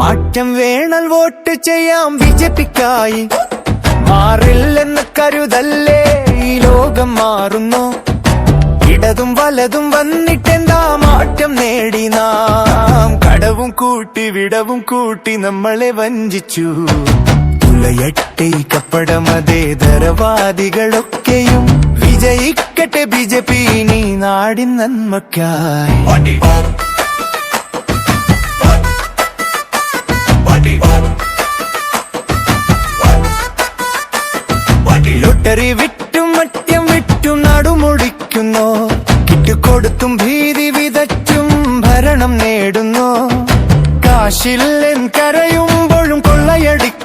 മാറ്റം വേണൽ വോട്ട് ചെയ്യാം ബി ജെ പിക്കായി. മാറില്ലെന്ന് കരുതല്ലേ ഈ ലോകം മാറുന്നു? ഇടതും വലതും വന്നിട്ടെന്താ മാറ്റം നേടി നാം? കടവും കൂട്ടി വിടവും കൂട്ടി നമ്മളെ വഞ്ചിച്ചു. തുലയട്ടെ കപ്പടമതേ ധരവാദികളൊക്കെയും വിജയിക്കട്ടെ ബി ജെ പി നീ നാടിൻ നന്മക്കായി ലോട്ടറി വിട്ടും മറ്റും വിട്ടും നടുമുടിക്കുന്നു. കിട്ടുകൊടുത്തും ഭീതി വിതച്ചും ഭരണം നേടുന്നു. കാശില്ലെൻ കരയുമ്പോഴും കൊള്ളയടിക്കുന്നു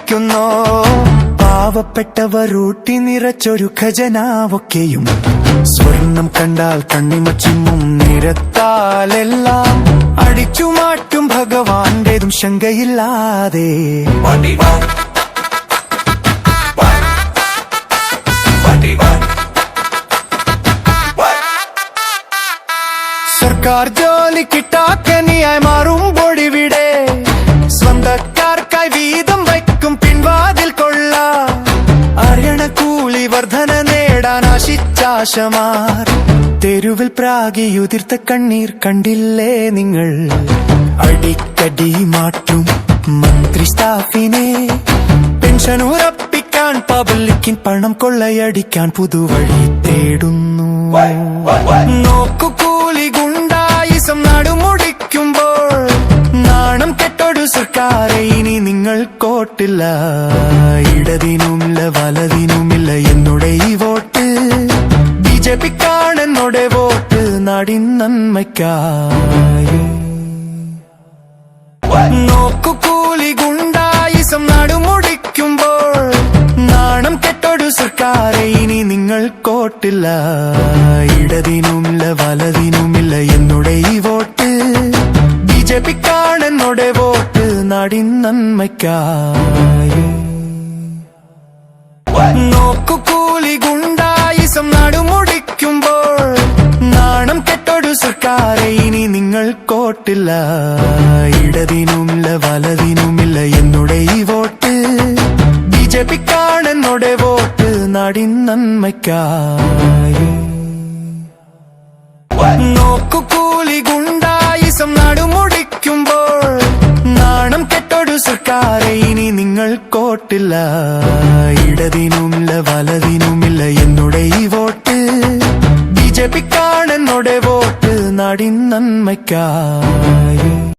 പാവപ്പെട്ടവർ ഊട്ടി നിറച്ചൊരു ഖജനാവൊക്കെയും സ്വർണം കണ്ടാൽ കണ്ണിമച്ചിമ്മും നിരത്താലെല്ലാം അടിച്ചു മാറ്റും ഭഗവാന്റേതും ശങ്കയില്ലാതെ. സർക്കാർ ജോലി കിട്ടാക്കനിയായി മാറും പൊടിവിടെ. സ്വന്തക്കാർക്കായി നേടാൻ ആശിച്ചാശമാർ. തെരുവിൽ പ്രാഗിയുതിർത്ത കണ്ണീർ കണ്ടില്ലേ നിങ്ങൾ? അടിക്കടി മാറ്റും മന്ത്രി സ്റ്റാഫിനെ. പെൻഷൻ ഉറപ്പിക്കാൻ പബ്ലിക്കിൻ പണം കൊള്ളയടിക്കാൻ പുതുവഴി തേടുന്നു. നോക്കു കൂലി ഗുണ്ടായിസം നടുമുടിക്കുമ്പോൾ. നാണം കെട്ടൊരു സർക്കാരെ ഇനി നിങ്ങൾ കോട്ടില്ല. ഇടതിനുമില്ല വലതിനുമില്ല എന്നുടെ നന്മയ്ക്കായി. നോക്കു കൂലി ഗുണ്ടായിസം നടുമുടിക്കുമ്പോൾ നാണം കെട്ടൊരു സർക്കാരെ ഇനി നിങ്ങൾ കോട്ടില്ല. ഇടതിനുമില്ല വലതിനുമില്ല എന്നുടെ ഈ വോട്ട്. ബി ജെ പിക്കാണ് എന്നോടെ വോട്ട് നാടിൻ നന്മയ്ക്കായി. നോക്കു കൂലി ഗുണ്ടായിസം കോട്ടില്ല ഇടതിനുമില്ല വലതിനുമില്ല എന്നുടെ ഈ വോട്ട്. ബി ജെ പിക്കാണ് എന്നോടെ വോട്ട് നാടിൻ നന്മയ്ക്കായി. നോക്കു കൂലി ഗുണ്ടായിസം നടുമുടിക്കുമ്പോൾ. നാണം കെട്ടൊരു സർക്കാരെ ഇനി നിങ്ങൾ കോട്ടില്ല. ഇടതിനുമില്ല വലതിനുമില്ല എന്നുടെ ഈ വോട്ട്. ബി ജെ പിക്കാണ് എന്നോടെ വോട്ട് നാടിൻ നന്മയ്ക്കായി